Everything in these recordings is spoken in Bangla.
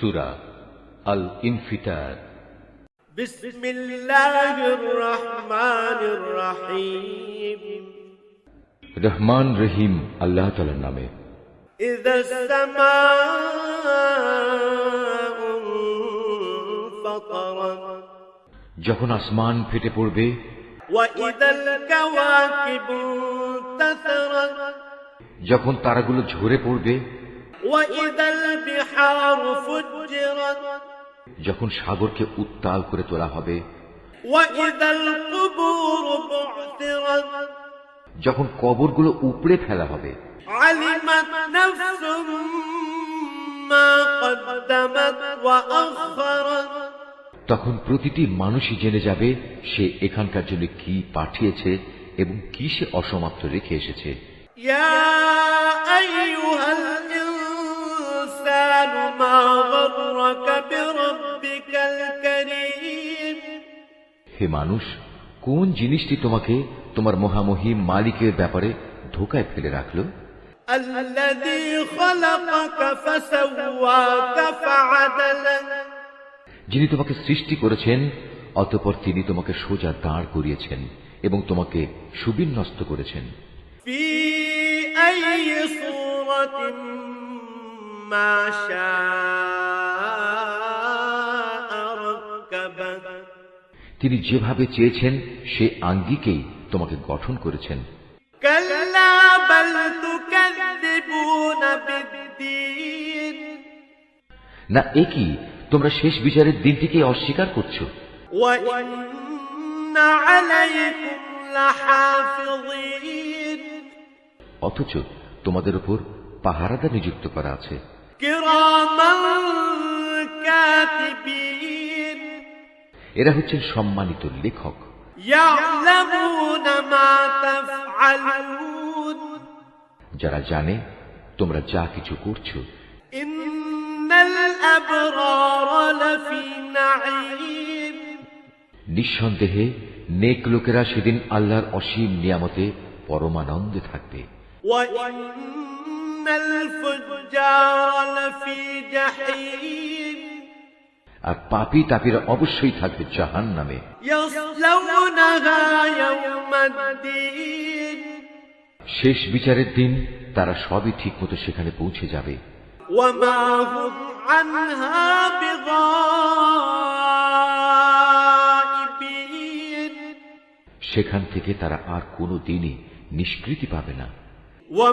সুরা আল ইনফিতার রহমান রহিম আল্লাহ তালার নামে। যখন আসমান ফেটে পড়বে। যখন তারাগুলো ঝরে পড়বে। যখন সাগরকে উত্তাল করে তোলা হবে যখন কবরগুলো উপড়ে ফেলা হবে তখন প্রতিটি মানুষই জেনে যাবে সে এখানকার জন্য কি পাঠিয়েছে এবং কি সে অসমাপ্ত রেখে এসেছে। ইয়া আইয়ুহাল হে মানুষ কোন জিনিসটি তোমাকে তোমার মহামহিম মালিকের ব্যাপারে ধোকায় ফেলে রাখলো الذي خلقك فسواك فعدلك যিনি তোমাকে সৃষ্টি করেছেন অতপর তিনি তোমাকে সোজা দাঁড় করিয়েছেন এবং তোমাকে সুবিন্যস্ত করেছেন في أي صورة ما شاء তিনি যেভাবে চেয়েছেন সে আঙ্গিকেই তোমাকে গঠন করেছেন। না একই তোমরা শেষ বিচারের দিনটিকে অস্বীকার করছ? অথচ তোমাদের উপর পাহারাদা নিযুক্ত করা আছে। কিরামান কাতিবিন। এরা হচ্ছেন সম্মানিত লেখক يعلمون ما تفعلون যারা জানে তোমরা যা কিছু করছো إن الأبرار لفي نعيم নিঃসন্দেহে নেক লোকেরা সেদিন আল্লাহর অসীম নিয়ামতে পরমানন্দে থাকবে وإن الفجار لفي جحيم আর পাপি তাপির অবশ্যই থাকবে জাহান নামে শেষ বিচারের দিন তারা সবই ঠিক মতো সেখানে পৌঁছে যাবে। সেখান থেকে তারা আর কোনো দিনই নিষ্কৃতি পাবে না। ওয়া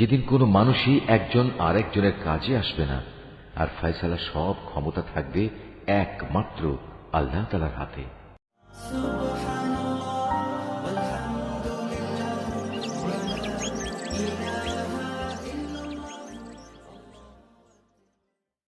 যেদিন কোনো মানুষই একজন আরেকজনের কাজে আসবে না, আর ফয়সালা সব ক্ষমতা থাকবে একমাত্র আল্লাহ তালার হাতে।